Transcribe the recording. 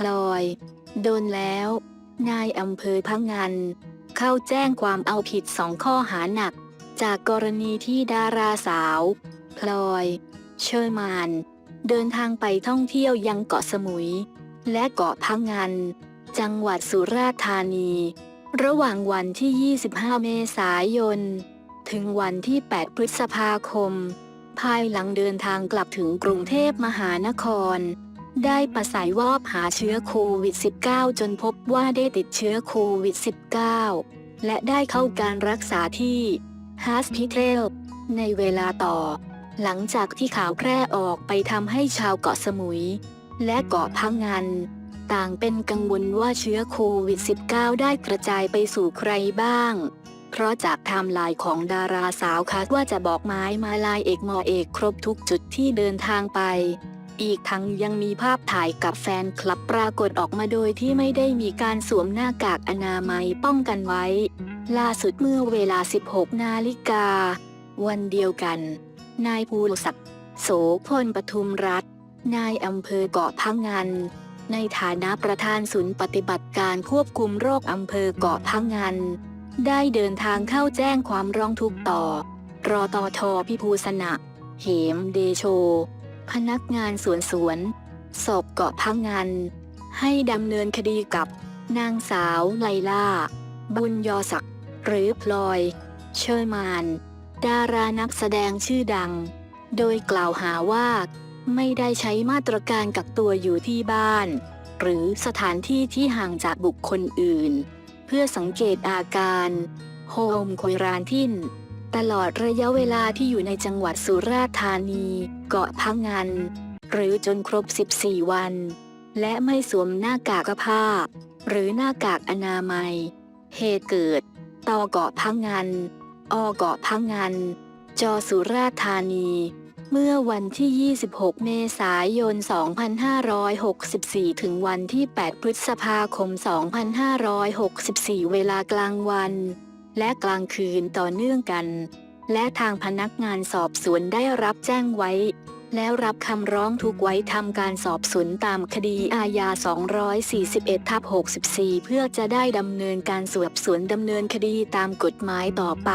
พลอย โดนแล้ว นายอำเภอพังงานเข้าแจ้งความเอาผิดสองข้อหาหนัก จากกรณีที่ดาราสาว พลอย เชอร์มาน เดินทางไปท่องเที่ยวยังเกาะสมุย และเกาะพังงานจังหวัดสุราษฎร์ธานี ระหว่างวันที่ 25 เมษายน ถึงวันที่ 8 พฤษภาคม ภายหลังเดินทางกลับถึงกรุงเทพมหานคร ได้ประสายวอบหาเชื้อโควิด -19 จนพบว่าได้ติดเชื้อโควิด -19 และได้เข้าการรักษาที่ฮาสพิเทลในเวลาต่อ หลังจากที่ข่าวแพร่ออกไปทำให้ชาวเกาะสมุย และเกาะพังงานต่างเป็นกังวลว่าเชื้อโควิด -19 ได้กระจายไปสู่ใครบ้าง เพราะจากไทม์ไลน์ของดาราสาวคาดว่าจะบอกไม้มาลายเอกมอเอกครบทุกจุดที่เดินทางไป อีกทั้งยังมีภาพถ่ายกับแฟนคลับปรากฏออกมาโดยที่ไม่ได้มีการสวมหน้ากากอนามัยป้องกันไว้ ล่าสุดเมื่อเวลา 16 นาฬิกา วันเดียวกัน นายภูศักดิ์โสพลปทุมรัฐ นายอำเภอเกาะพังงานในฐานะประธานศูนย์ปฏิบัติการควบคุมโรคอำเภอเกาะพังงานได้เดินทางเข้าแจ้งความร้องทุกข์ต่อ รอตอทอพิภูสนะ เหมเดโช พนักงานสวนสวน สอบเกาะพังงานให้ดำเนินคดีกับ นางสาวไลล่า บุญยอศักดิ์หรือพลอย เชอร์มาน ดารานักแสดงชื่อดัง โดยกล่าวหาว่า ไม่ได้ใช้มาตรการกักตัวอยู่ที่บ้าน หรือสถานที่ที่ห่างจากบุคคลอื่น เพื่อสังเกตอาการโฮมคอรานทิน ตลอดระยะเวลาที่อยู่ในจังหวัดสุราษฎร์ธานี เกาะพังงานหรือจนครบ 14 วัน และไม่สวมหน้ากากผ้า หรือหน้ากากอนามัย เหตุเกิดตอเกาะพังงานอเกาะพังงานจอสุราษฎร์ธานี เมื่อวันที่ 26 เมษายน 2564 ถึงวันที่ 8 พฤษภาคม 2564 เวลากลางวัน และกลางคืนต่อเนื่องกัน และทางพนักงานสอบสวนได้รับแจ้งไว้ แล้วรับคำร้องทุกไว้ทำการสอบสวนตามคดีอาญา 241ทับ64 เพื่อจะได้ดำเนินการสอบสวนดำเนินคดีตามกฎหมายต่อไป